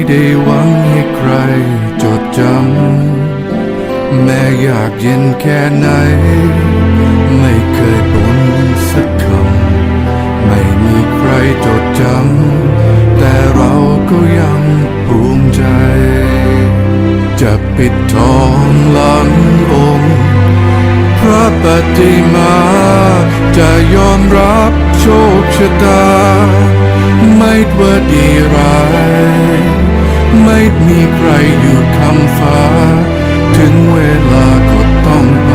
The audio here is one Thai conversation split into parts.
ไม่ได้หวังให้ใครจดจำ แม้อยากเย็นแค่ไหน ไม่เคยบ่นสักคำ ไม่มีใครจดจำ แต่เราก็ยังภูมิใจ จะปิดทองหลังองค์พระปฏิมาจะยอมรับโชคชะตา ไม่ว่าดีร้าย ไม่มีใครอยู่คำฟ้า ถึงเวลาก็ต้องไป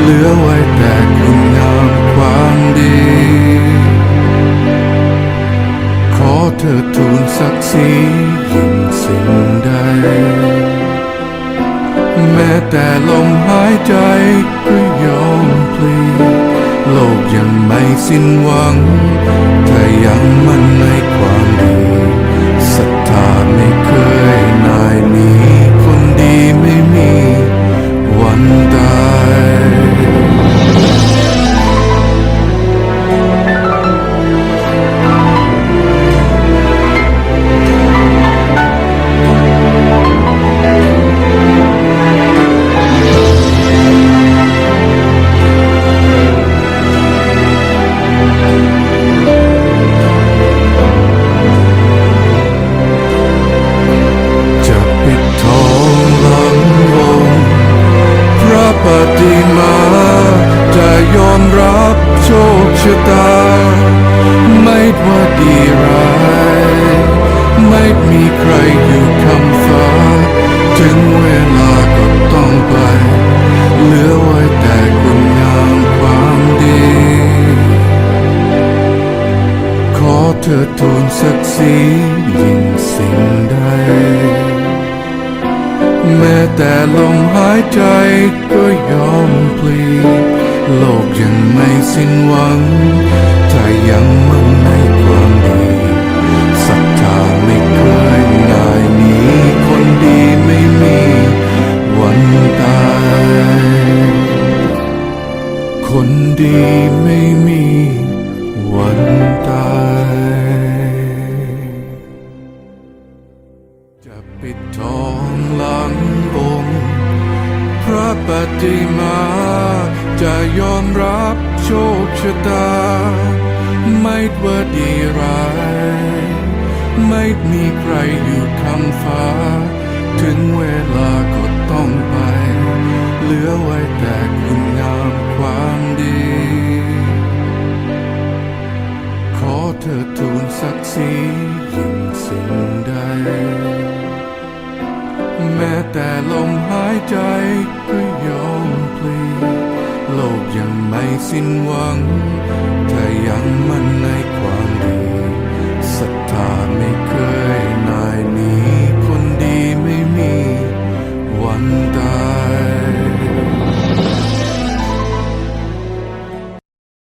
เหลือไว้แต่คุณงามความดี ขอเธอทูลศักดิ์ศรียิ่งสิ่งใด แม้แต่ลมหายใจก็ยอมพลีโลกยังไม่สิ้นหวัง ถ้ายังมั่นใน ศ ชะตา ไม่ว่าดีร้าย ไม่มีใครอยู่คำฟ้า ถึงเวลาก็ต้องไป เหลือไว้แต่คุณงามความดี ขอเธอทูลศักดิ์ศรียิ่งสิ่งใด แม้แต่ลมหายใจก็ยอมพลี โลกยังไม่สิ้นหวัง ถ้ายังมั่นในความดีศรัทธาไม่เคยนายนีคนดีไม่มีวันตาย คนดีไม่มีวันตายจะปิดทองหลังองค์พระปฏิมา จะยอมรับโชคชะตา ไม่ว่าดีร้าย ไม่มีใครอยู่คำฟ้า ถึงเวลาก็ต้องไป เหลือไว้แต่คุณงามความดี ขอเธอทูลศักดิ์ศรียิ่งสิ่งใด แม้แต่ลมหายใจ สิ้นหวังแต่ยังมั่นในความดีศรัทธา